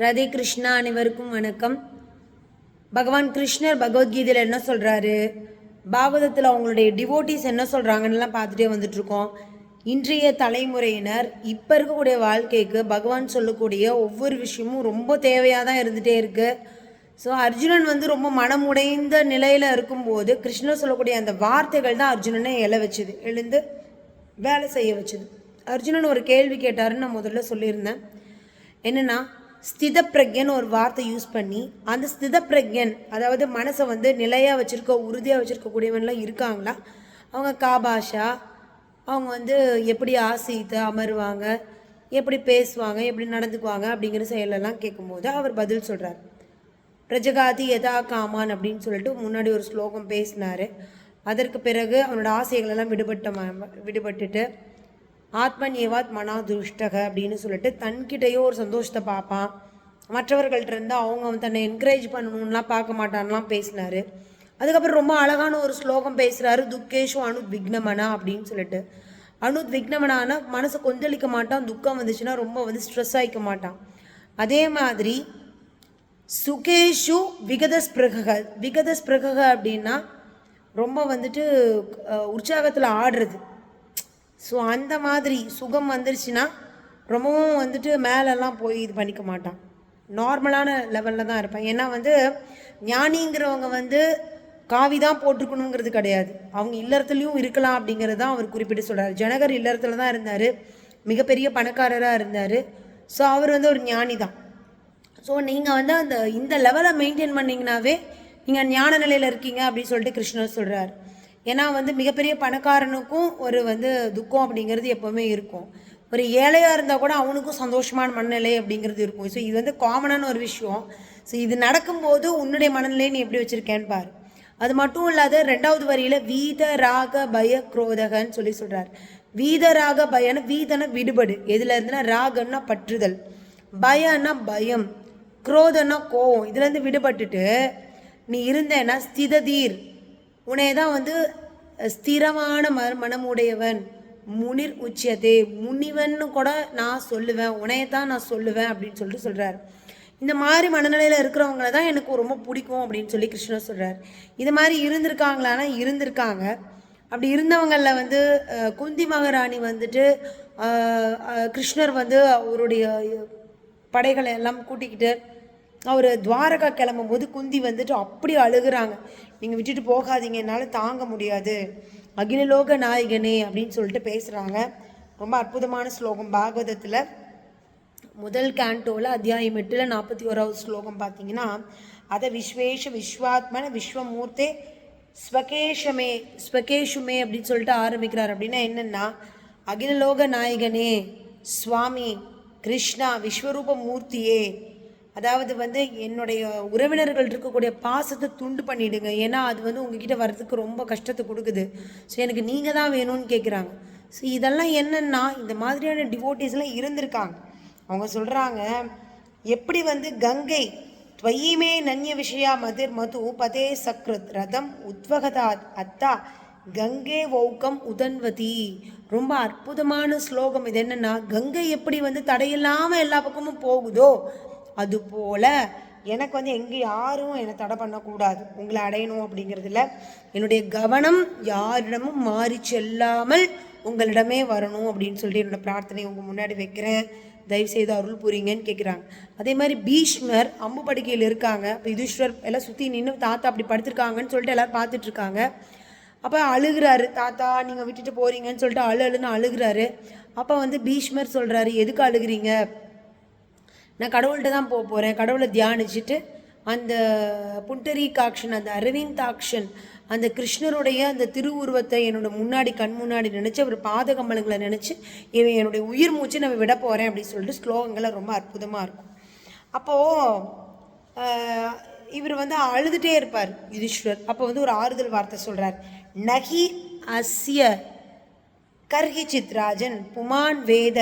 ரதி கிருஷ்ணா அனைவருக்கும் வணக்கம். பகவான் கிருஷ்ணர் பகவத்கீதையில் என்ன சொல்கிறாரு பாகவதத்தில் அவங்களுடைய டிவோட்டிஸ் என்ன சொல்கிறாங்கன்னுலாம் பார்த்துட்டே வந்துட்ருக்கோம் இன்றைய தலைமுறையினர் இப்போ இருக்கக்கூடிய வாழ்க்கைக்கு பகவான் சொல்லக்கூடிய ஒவ்வொரு விஷயமும் ரொம்ப தேவையாக தான் இருந்துகிட்டே இருக்குது ஸோ அர்ஜுனன் வந்து ரொம்ப மனமுடைந்த நிலையில் இருக்கும்போது கிருஷ்ணர் சொல்லக்கூடிய அந்த வார்த்தைகள் தான் அர்ஜுனனை எழ வச்சுது. எழுந்து வேலை செய்ய வச்சுது. அர்ஜுனன் ஒரு கேள்வி கேட்டாருன்னு நான் முதல்ல சொல்லியிருந்தேன். என்னென்னா ஸ்தித ஒரு வார்த்தை யூஸ் பண்ணி அந்த ஸ்தித பிரக்யன் அதாவது மனசை வந்து நிலையாக வச்சுருக்க உறுதியாக வச்சுருக்கக்கூடியவன்லாம் இருக்காங்களா அவங்க காபாஷா அவங்க வந்து எப்படி ஆசைத்து அமருவாங்க எப்படி பேசுவாங்க எப்படி நடந்துக்குவாங்க அப்படிங்கிற செயலெல்லாம் கேட்கும்போது அவர் பதில் சொல்கிறார் பிரஜகாதி எதா காமான் அப்படின்னு சொல்லிட்டு முன்னாடி ஒரு ஸ்லோகம் பேசினார். அதற்கு பிறகு அவனோட ஆசைகளெல்லாம் விடுபட்ட விடுபட்டுட்டு ஆத்மன் ஏவாத் மனா துஷ்டக அப்படின்னு சொல்லிட்டு தன்கிட்டயோ ஒரு சந்தோஷத்தை பார்ப்பான். மற்றவர்கள்ட்ட இருந்து அவங்க தன்னை என்கரேஜ் பண்ணணும்லாம் பார்க்க மாட்டான்லாம் பேசினார். அதுக்கப்புறம் ரொம்ப அழகான ஒரு ஸ்லோகம் பேசுகிறாரு துக்கேஷு அனுத் விக்னமனா அப்படின்னு சொல்லிட்டு. அனுத் விக்னமனான மனசை கொந்தளிக்க மாட்டான் துக்கம் வந்துச்சுன்னா ரொம்ப வந்து ஸ்ட்ரெஸ் ஆகிக்க மாட்டான். அதே மாதிரி சுகேஷு விகத ஸ்பிருகக விகத ஸ்பிருகக அப்படின்னா ரொம்ப வந்துட்டு உற்சாகத்தில் ஆடுறது. ஸோ அந்த மாதிரி சுகம் வந்துருச்சுன்னா ரொம்பவும் வந்துட்டு மேலெல்லாம் போய் இது பண்ணிக்க மாட்டான். நார்மலான லெவலில் தான் இருப்பேன். ஏன்னா வந்து ஞானிங்கிறவங்க வந்து காவி தான் போட்டிருக்கணுங்கிறது கிடையாது. அவங்க இல்லறத்துலேயும் இருக்கலாம் அப்படிங்கிறது தான் அவர் குறிப்பிட்டு சொல்கிறார் ஜனகர் இல்லறத்தில் தான் இருந்தார். மிகப்பெரிய பணக்காரராக இருந்தார். ஸோ அவர் வந்து ஒரு ஞானி தான். ஸோ நீங்கள் வந்து அந்த இந்த லெவலை மெயின்டைன் பண்ணிங்கனாவே நீங்கள் ஞான நிலையில் இருக்கீங்க அப்படின்னு சொல்லிட்டு கிருஷ்ணர் சொல்கிறார் ஏன்னா வந்து மிகப்பெரிய பணக்காரனுக்கும் ஒரு வந்து துக்கம் அப்படிங்கிறது எப்போவுமே இருக்கும். ஒரு ஏழையாக இருந்தால் கூட அவனுக்கும் சந்தோஷமான மனநிலை அப்படிங்கிறது இருக்கும். ஸோ இது வந்து காமனான ஒரு விஷயம். ஸோ இது நடக்கும்போது உன்னுடைய மனநிலையை நீ எப்படி வச்சுருக்கேன்னு பாரு. அது மட்டும் இல்லாத ரெண்டாவது வரியில் வீத ராக பய குரோதகன்னு சொல்லி சொல்கிறார் வீத ராக பயன வீதன விடுபடு. எதுல இருந்துன்னா ராகன்னா பற்றுதல். பயம்னா பயம். குரோதன்னா கோவம் இதுலேருந்து விடுபட்டுட்டு நீ இருந்தேன்னா ஸ்திததீர். உன்னை தான் வந்து ஸ்திரமான ம மனமுடையவன். முனிர் உச்சியதே. முனிவன்னு கூட நான் சொல்லுவேன். உனையை தான் நான் சொல்லுவேன் அப்படின்னு சொல்லிட்டு சொல்கிறார் இந்த மாதிரி மனநிலையில் இருக்கிறவங்கள தான் எனக்கு ரொம்ப பிடிக்கும் அப்படின்னு சொல்லி கிருஷ்ணர் சொல்கிறார் இது மாதிரி இருந்திருக்காங்களானா இருந்திருக்காங்க. அப்படி இருந்தவங்களில் வந்து குந்தி மகாராணி வந்துட்டு கிருஷ்ணர் வந்து அவருடைய படைகளை எல்லாம் கூட்டிக்கிட்டு அவர் துவாரகா கிளம்பும் போது குந்தி வந்துட்டு அப்படி அழுகுறாங்க. நீங்கள் விட்டுட்டு போகாதீங்க என்னால் தாங்க முடியாது. அகிலலோக நாயகனே அப்படின்னு சொல்லிட்டு பேசுகிறாங்க ரொம்ப அற்புதமான ஸ்லோகம். பாகவதத்தில் முதல் கேண்டோவில் அத்தியாயம் எட்டில் நாற்பத்தி ஓராவது ஸ்லோகம் பார்த்தீங்கன்னா அதை விஸ்வேஷ விஸ்வாத்மன விஸ்வமூர்த்தே ஸ்வகேஷமே ஸ்வகேஷுமே அப்படின்னு சொல்லிட்டு ஆரம்பிக்கிறார். அப்படின்னா என்னென்னா அகிலலோக நாயகனே சுவாமி கிருஷ்ணா விஸ்வரூப மூர்த்தியே அதாவது வந்து என்னுடைய உறவினர்கள் இருக்கக்கூடிய பாசத்தை துண்டு பண்ணிவிடுங்க ஏன்னா அது வந்து உங்ககிட்ட வர்றதுக்கு ரொம்ப கஷ்டத்தை கொடுக்குது. ஸோ எனக்கு நீங்கள் தான் வேணும்னு கேட்குறாங்க ஸோ இதெல்லாம் என்னென்னா இந்த மாதிரியான டிவோட்டிஸ்லாம் இருந்திருக்காங்க. அவங்க சொல்கிறாங்க எப்படி வந்து கங்கை துவயிமே நன்ய விஷயா மதிர் மது பதே சக்ருத் ரதம் உத்வகதா அத்தா கங்கை ஓக்கம் உதன்வதி. ரொம்ப அற்புதமான ஸ்லோகம். இது என்னென்னா கங்கை எப்படி வந்து தடையில்லாமல் எல்லா பக்கமும் போகுதோ அதுபோல் எனக்கு வந்து எங்கே யாரும் என்னை தடை பண்ணக்கூடாது. உங்களை அடையணும் அப்படிங்கிறதுல என்னுடைய கவனம் யாரிடமும் மாறி செல்லாமல் உங்களிடமே வரணும் அப்படின்னு சொல்லிட்டு என்னோட பிரார்த்தனை உங்கள் முன்னாடி வைக்கிறேன். தயவு செய்து அருள் புரிங்கன்னு கேட்குறாங்க அதே மாதிரி பீஷ்மர் அம்பு படுக்கையில் இருக்காங்க. இப்போ யுதிஷ்வர் எல்லாம் சுற்றி நின்று தாத்தா அப்படி படுத்திருக்காங்கன்னு சொல்லிட்டு எல்லோரும் பார்த்துட்டு இருக்காங்க அப்போ அழுகுறாரு தாத்தா நீங்கள் விட்டுட்டு போகிறீங்கன்னு சொல்லிட்டு அழு அழுன்னு அழுகுறாரு. அப்போ வந்து பீஷ்மர் சொல்கிறாரு எதுக்கு அழுகுறீங்க? நான் கடவுள்கிட்ட தான் போக போகிறேன் கடவுளை தியானிச்சுட்டு அந்த புண்டரீகாக்ஷன் அந்த அரவிந்தாக்ஷன் அந்த கிருஷ்ணருடைய அந்த திருவுருவத்தை என்னோட முன்னாடி கண் முன்னாடி நினச்சி அவர் பாத கமலங்களை நினச்சி இவன் என்னுடைய உயிர் மூச்சு நான் விட போகிறேன் அப்படின்னு சொல்லிட்டு ஸ்லோகங்களை ரொம்ப அற்புதமாக இருக்கும். அப்போது இவர் வந்து அழுதுகிட்டே இருப்பார் யுதிஷ்வர் அப்போ வந்து ஒரு ஆறுதல் வார்த்தை சொல்கிறார் நகி அஸ்ய கர்ஹி சித்ராஜன் புமான் வேத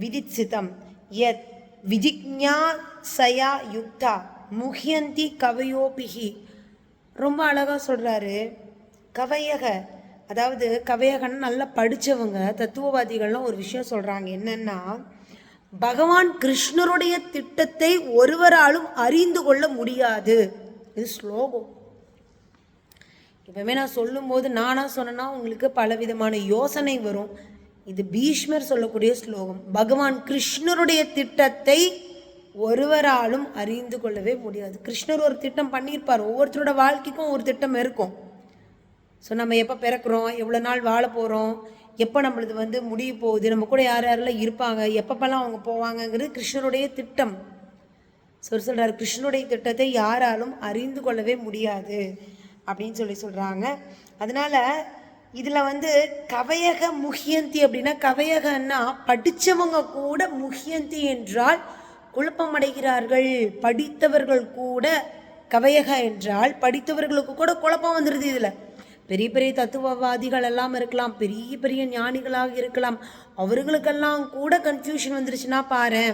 விதித்சிதம் எத் விஜிக்ஞாசயா யுக்தா முஹியந்தி கவையோபிகி ரொம்ப அழகாக சொல்கிறாரு கவையக அதாவது கவையகன்னு நல்லா படித்தவங்க தத்துவவாதிகள்லாம் ஒரு விஷயம் சொல்கிறாங்க என்னென்னா பகவான் கிருஷ்ணருடைய திட்டத்தை ஒருவராலும் அறிந்து கொள்ள முடியாது. இது ஸ்லோகம். இப்பவுமே நான் சொல்லும்போது நானாக சொன்னேன்னா உங்களுக்கு பலவிதமான யோசனை வரும். இது பீஷ்மர் சொல்லக்கூடிய ஸ்லோகம். பகவான் கிருஷ்ணருடைய திட்டத்தை ஒருவராலும் அறிந்து கொள்ளவே முடியாது. கிருஷ்ணர் ஒரு திட்டம் பண்ணியிருப்பார். ஒவ்வொருத்தரோட வாழ்க்கைக்கும் ஒரு திட்டம் இருக்கும். ஸோ நம்ம எப்போ பிறக்கிறோம்? எவ்வளோ நாள் வாழ போகிறோம் எப்போ நம்மளது வந்து முடிய போகுது? நம்ம கூட யார் யாரெல்லாம் இருப்பாங்க? எப்பப்பெல்லாம் அவங்க போவாங்கங்கிறது கிருஷ்ணருடைய திட்டம். சொல்லி சொல்கிறார் கிருஷ்ணனுடைய திட்டத்தை யாராலும் அறிந்து கொள்ளவே முடியாது. அப்படின்னு சொல்லி சொல்கிறாங்க அதனால் இதில் வந்து கவையக முகியந்தி அப்படின்னா கவையகன்னா படித்தவங்க கூட முகியந்தி என்றால் குழப்பமடைகிறார்கள். படித்தவர்கள் கூட கவையக என்றால் படித்தவர்களுக்கு கூட குழப்பம் வந்துடுது இதில். பெரிய பெரிய தத்துவவாதிகள் எல்லாம் இருக்கலாம் பெரிய பெரிய ஞானிகளாக இருக்கலாம். அவர்களுக்கெல்லாம் கூட கன்ஃபியூஷன் வந்துருச்சுன்னா பாரு.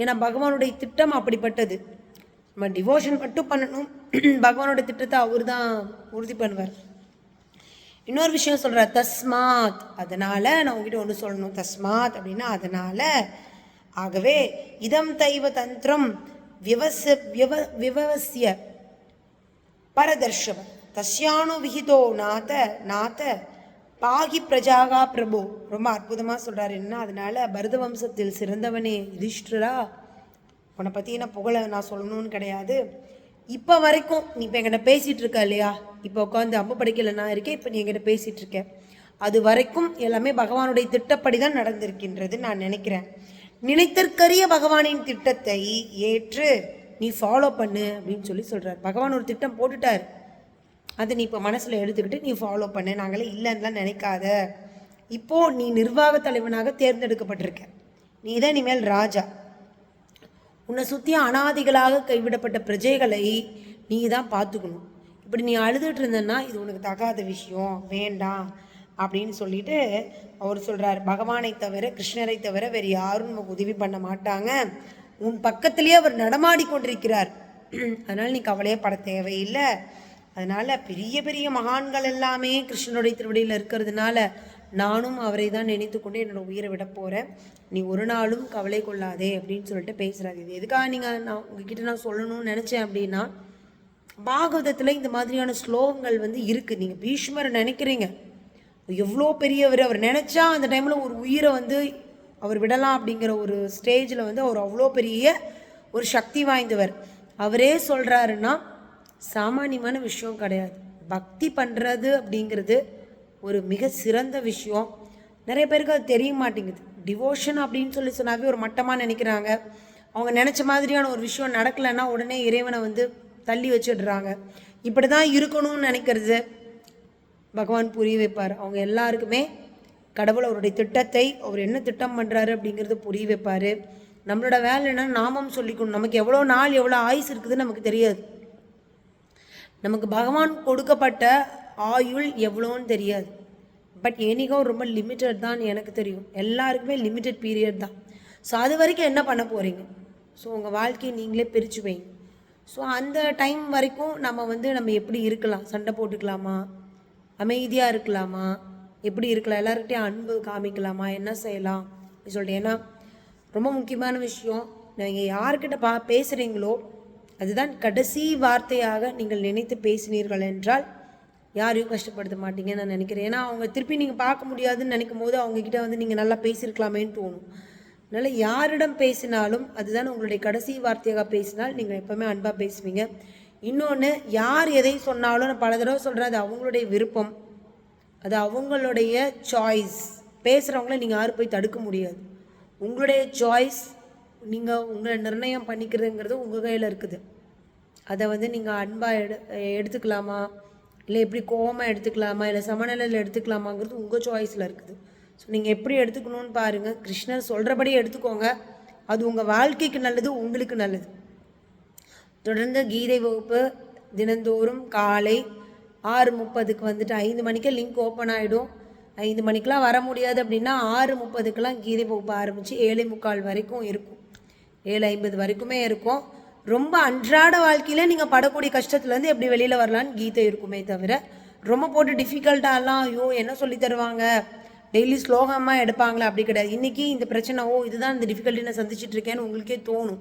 ஏன்னா பகவானுடைய திட்டம் அப்படிப்பட்டது. நம்ம டிவோஷன் மட்டும் பண்ணணும். பகவானோட திட்டத்தை அவர் தான் உறுதி பண்ணுவார். இன்னொரு விஷயம் சொல்கிறார் தஸ்மாத். அதனால் நான் உங்ககிட்ட ஒன்று சொல்லணும். தஸ்மாத் அப்படின்னா அதனால் ஆகவே இதம் தைவ தந்திரம் விவச விவ விவசிய பரதர்ஷவ. தஸ்யானு விகிதோ நாத நாத பாகி பிரஜாகா பிரபு. ரொம்ப அற்புதமாக சொல்கிறார் என்ன? அதனால் பரத வம்சத்தில் சிறந்தவனே யுதிஷ்டரா உன்னை பற்றி நான் புகழ நான் சொல்லணும்னு கிடையாது. இப்போ வரைக்கும் நீ இப்போ என்கிட்ட பேசிகிட்டு இருக்க இல்லையா? இப்போ உட்காந்து அம்பு படிக்கல நான் இருக்கேன் இப்போ நீ என்கிட்ட பேசிகிட்டு இருக்க. அது வரைக்கும் எல்லாமே பகவானுடைய திட்டப்படி தான் நடந்திருக்கின்றது நான் நினைக்கிறேன். நினைத்தற்கரிய பகவானின் திட்டத்தை ஏற்று நீ ஃபாலோ பண்ணு அப்படின்னு சொல்லி சொல்கிறார் பகவான் ஒரு திட்டம் போட்டுட்டார். அதை நீ இப்போ மனசில் எடுத்துக்கிட்டு நீ ஃபாலோ பண்ணு. நாங்களே இல்லைன்னுலாம் நினைக்காத. இப்போது நீ நிர்வாக தலைவனாக தேர்ந்தெடுக்கப்பட்டிருக்க. நீ தான் இனிமேல் ராஜா. உன்னை சுற்றி அனாதிகளாக கைவிடப்பட்ட பிரஜைகளை நீ தான் பார்த்துக்கணும். இப்படி நீ அழுதுட்டு இருந்தன்னா இது உனக்கு தகாத விஷயம் வேண்டாம் அப்படின்னு சொல்லிட்டு அவர் சொல்கிறார் பகவானை தவிர கிருஷ்ணரை தவிர வேறு யாரும் நமக்கு உதவி பண்ண மாட்டாங்க. உன் பக்கத்திலேயே அவர் நடமாடி கொண்டிருக்கிறார். அதனால் நீ கவலையே பட தேவையில்லை. அதனால் பெரிய பெரிய மகான்கள் எல்லாமே கிருஷ்ணனுடைய திருவடியில் இருக்கிறதுனால நானும் அவரை தான் நினைத்து கொண்டு என்னோட உயிரை விட போகிறேன் நீ ஒரு நாளும் கவலை கொள்ளாதே அப்படின்னு சொல்லிட்டு பேசுகிறாரு இது. எதுக்காக நீங்கள் நான் உங்ககிட்ட நான் சொல்லணும்னு நினச்சேன் அப்படின்னா பாகவதத்தில் இந்த மாதிரியான ஸ்லோகங்கள் வந்து இருக்குது நீங்கள் பீஷ்மர் நினைக்கிறீங்க. எவ்வளோ பெரியவர். அவர் நினச்சா அந்த டைமில் ஒரு உயிரை வந்து அவர் விடலாம் அப்படிங்கிற ஒரு ஸ்டேஜில் வந்து அவர் அவ்வளோ பெரிய ஒரு சக்தி வாய்ந்தவர். அவரே சொல்கிறாருன்னா சாமானியமான விஷயம் கிடையாது. பக்தி பண்ணுறது அப்படிங்கிறது ஒரு மிக சிறந்த விஷயம். நிறைய பேருக்கு அது தெரிய மாட்டேங்குது. டிவோஷன் அப்படின்னு சொல்லி சொன்னாவே ஒரு மட்டமாக நினைக்கிறாங்க. அவங்க நினச்ச மாதிரியான ஒரு விஷயம் நடக்கலைன்னா உடனே இறைவனை வந்து தள்ளி வச்சிடுறாங்க. இப்படி தான் இருக்கணும்னு நினைக்கிறது. பகவான் புரிய வைப்பார். அவங்க எல்லாருக்குமே கடவுள் அவருடைய திட்டத்தை அவர் என்ன திட்டம் பண்ணுறாரு அப்படிங்கிறத புரிய வைப்பார். நம்மளோட வேலை நாமம் சொல்லிக்கணும். நமக்கு எவ்வளோ நாள் எவ்வளோ ஆயுஸ் இருக்குதுன்னு நமக்கு தெரியாது. நமக்கு பகவான் கொடுக்கப்பட்ட ஆயுள் எவ்வளோன்னு தெரியாது. பட் எனிகோ ரொம்ப லிமிட்டட் தான் எனக்கு தெரியும். எல்லாருக்குமே லிமிட்டட் பீரியட் தான். ஸோ அது வரைக்கும் என்ன பண்ண போகிறீங்க ஸோ உங்கள் வாழ்க்கையை நீங்களே பிரித்து வைங்க. ஸோ அந்த டைம் வரைக்கும் நம்ம வந்து நம்ம எப்படி இருக்கலாம்? சண்டை போட்டுக்கலாமா? அமைதியாக இருக்கலாமா? எப்படி இருக்கலாம்? எல்லாருக்கிட்டையும் அன்பு காமிக்கலாமா? என்ன செய்யலாம்? அப்படி சொல்லிட்டு. ஏன்னா ரொம்ப முக்கியமான விஷயம் நீங்கள் யார்கிட்ட பா பேசுகிறீங்களோ அதுதான் கடைசி வார்த்தையாக நீங்கள் நினைத்து பேசினீர்கள் என்றால் யாரையும் கஷ்டப்படுத்த மாட்டீங்கன்னு நான் நினைக்கிறேன். ஏன்னா அவங்க திருப்பி நீங்கள் பார்க்க முடியாதுன்னு நினைக்கும் போது அவங்கக்கிட்ட வந்து நீங்கள் நல்லா பேசியிருக்கலாமேன்னு தோணும். அதனால் யாரிடம் பேசினாலும் அதுதான் உங்களுடைய கடைசி வார்த்தையாக பேசினால் நீங்கள் எப்போவுமே அன்பாக பேசுவீங்க. இன்னொன்று யார் எதை சொன்னாலும் நான் பல தடவை சொல்கிறேன் அது அவங்களுடைய விருப்பம். அது அவங்களுடைய சாய்ஸ் பேசுகிறவங்கள நீங்கள் யாரும் போய் தடுக்க முடியாது. உங்களுடைய சாய்ஸ் நீங்கள் உங்களை நிர்ணயம் பண்ணிக்கிறதுங்கிறது உங்கள் கையில் இருக்குது. அதை வந்து நீங்கள் அன்பாக எடு எடுத்துக்கலாமா? இல்லை எப்படி கோவமாக எடுத்துக்கலாமா? இல்லை சமநிலையில் எடுத்துக்கலாமாங்கிறது உங்கள் சாய்ஸில் இருக்குது. ஸோ நீங்கள் எப்படி எடுத்துக்கணும்னு பாருங்கள் கிருஷ்ணர் சொல்கிறபடி எடுத்துக்கோங்க. அது உங்கள் வாழ்க்கைக்கு நல்லது உங்களுக்கு நல்லது. தொடர்ந்து கீதை வகுப்பு தினந்தோறும் காலை ஆறு முப்பதுக்கு வந்துட்டு ஐந்து மணிக்கு லிங்க் ஓப்பன் ஆகிடும் ஐந்து மணிக்கெலாம் வர முடியாது அப்படின்னா ஆறு முப்பதுக்கெலாம் கீதை வகுப்பு ஆரம்பித்து ஏழை முக்கால் வரைக்கும் இருக்கும். ஏழு ஐம்பது வரைக்குமே இருக்கும். ரொம்ப அன்றாட வாழ்க்கையில் நீங்கள் படக்கூடிய கஷ்டத்துலேருந்து எப்படி வெளியில் வரலான்னு கீதை இருக்குமே தவிர ரொம்ப போட்டு டிஃபிகல்ட்டாலாம் ஐயோ என்ன சொல்லி தருவாங்க? டெய்லி ஸ்லோகமாக எடுப்பாங்களா? அப்படி கிடையாது. இன்றைக்கி இந்த பிரச்சனை ஓ இதுதான் இந்த டிஃபிகல்ட்டி நான் சந்திச்சிட்டு இருக்கேன்னு உங்களுக்கே தோணும்.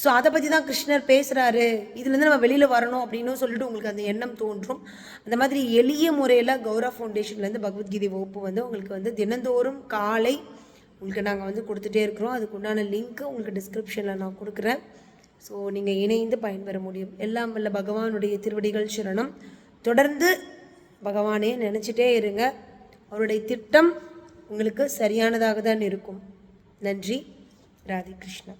ஸோ அதை பற்றி தான் கிருஷ்ணர் பேசுகிறாரு இதுலேருந்து நம்ம வெளியில் வரணும் அப்படின்னு சொல்லிட்டு உங்களுக்கு அந்த எண்ணம் தோன்றும். அந்த மாதிரி எளிய முறையில் கௌரா ஃபவுண்டேஷன்லேருந்து பகவத்கீதை வகுப்பு வந்து உங்களுக்கு வந்து தினந்தோறும் காலை உங்களுக்கு நாங்கள் வந்து கொடுத்துட்டே இருக்கிறோம். அதுக்கு உண்டான லிங்க்கு உங்களுக்கு டிஸ்கிரிப்ஷனில் நான் கொடுக்குறேன். ஸோ நீங்கள் இணைந்து பயன்பெற முடியும். எல்லாம் வல்ல பகவானுடைய திருவடிகள் சரணம். தொடர்ந்து பகவானே நினச்சிட்டே இருங்க. அவருடைய திட்டம் உங்களுக்கு சரியானதாக தான் இருக்கும். நன்றி. ராதிகிருஷ்ணா.